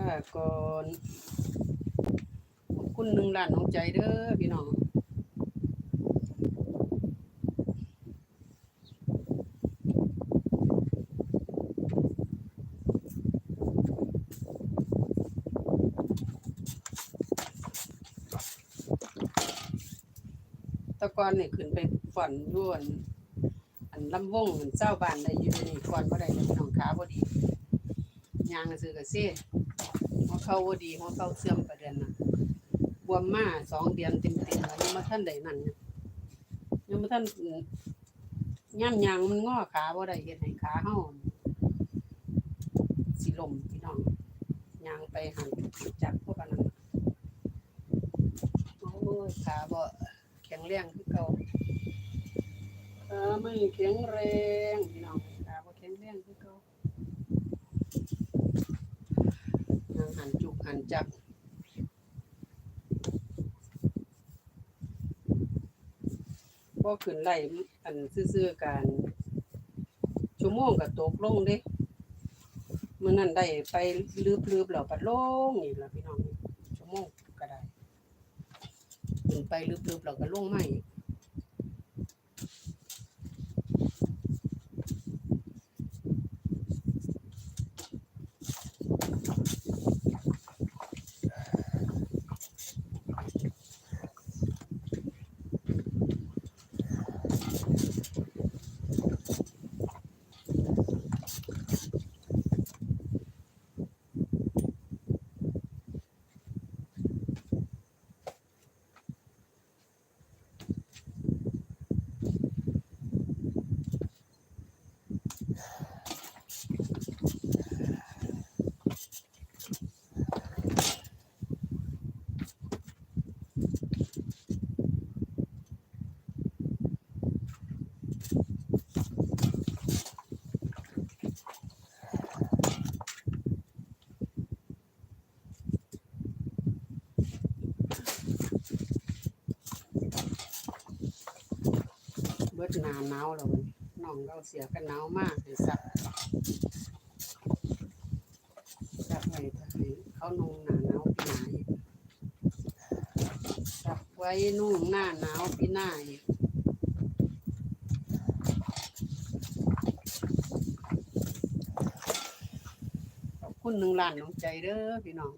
าก่อนขอบคุณหนึ่งล้านน้องใจเด้อพี่น้องตะกอนนี่ขึ้นไปฝันอยวนอันลำวงอันเจ้าบ้านได้อยู่นี่ก่อนบ่ได้พี่น้องขาบ่ดียางซื้อกระเซ่ เขาบ่ดีหัวเขาเสื่อมประเด็นน่ะบวมมาสองเดือนเต็มๆแล้วยังบ่ทันได้นั่นยังบ่ทันย่ำยางมันงอขาบ่ได้เฮ็ดให้ขาเฮาสิลมพี่น้องยางไปหันจักพวกอันนั้นโอ้ยขาบ่แข็งแรงคือเก่าขาไม่แข็งแรงพี่น้องขาบ่แข็งแรงคือเก่านาง หันจักพอขึ้นไล่อันซื่อๆกันชั่วโมงก็ตกลงเด้มื้อนั้นได้ไปลืบๆแล้วปัดลงอีกแล้วพี่น้องชั่วโมงก็ได้ขึ้นไปลืบๆแล้วก็ลงม เบิดหนาหนาวแล้วนน้องเราเสียกันหนาวมากเลยสักสักไว้ถ้าให้เขานุ่งหนาหนาวปีหน้าอีกสักไว้นุ่งหน้าหนาวปีหน้าอีกขอบคุณหนึ่งล้านน้องใจเด้อพี่น้อง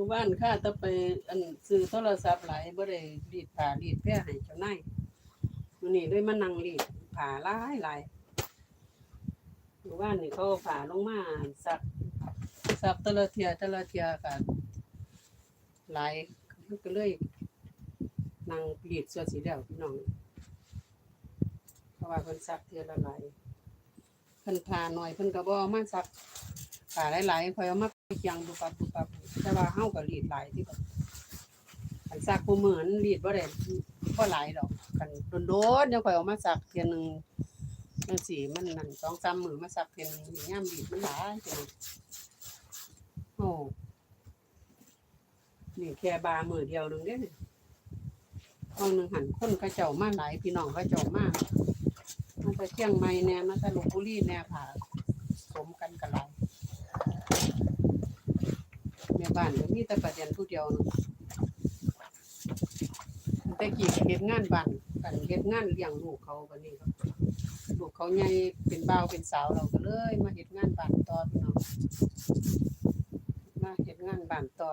มู่บ้านข้าต้องไปอันซื้อโทรศัพท์หลายบ่ได้รีดผ้ารีดแพร่ให้เจ้านายมื้อนี้เลยมานั่งรีดผ้าหลายหลายหมู่บ้านนี่เขาผ้าลงมาซักซักต่ละเทียต่ละเทียก็หลายมันก็เลยนั่งรีดส่วนสีแล้วพี่น้องเพราะว่าเพิ่นซักเทียละหลายเพิ่นผ้าน้อยเพิ่นก็บ่เอามาซักผ้าหลายๆคอยเอามา เคียงบุปับบุปับแต่ว่าเฮาก็รีดหลายที่แบบคันซักบ่เหมือนรีดบ่ได้บ่หลายดอกคันโดนๆเดี๋ยวค่อยเอามาซักเที่ยหนึงจังซี่มันนั่น2-3มื้อมาซักเที่ยหนึงยามรีดมันหลายจังโอ้นี่แค่บามื้อเดียวหนึงเด้นี่ยห้องหนึงหันคนเขาเจ้ามาหลายพี่น้องเขาเจ้ามามาแต่เชียงใหม่แน่มาแต่ลพบุรีแน่ผ่าสมกันกันหลาย แม่ บ้านก็มีแต่ประเด็นผู้เดียวเนาะแต่กี้ก็เฮ็ดงานบ้านกันเฮ็ดงานเลี้ยงลูกเขาบัดนี้ก็ลูกเขาใหญ่เป็นบ่าวเป็นสาวเราก็เลย มาเฮ็ดงานบ้านต่อพี่น้องมาเฮ็ดงานบ้านต่อ